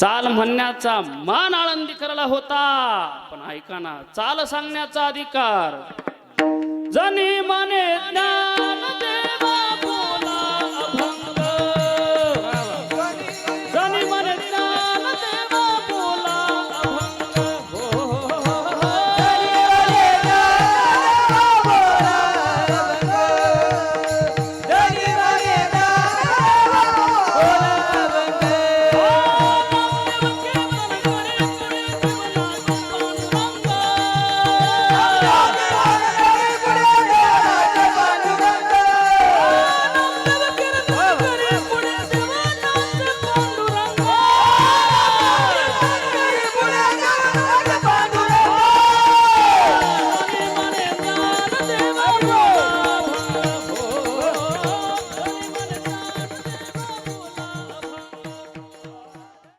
चाल म्हणण्याचा मान आळंदीकरला होता. पण ऐका ना चाल सांगण्याचा अधिकार जनी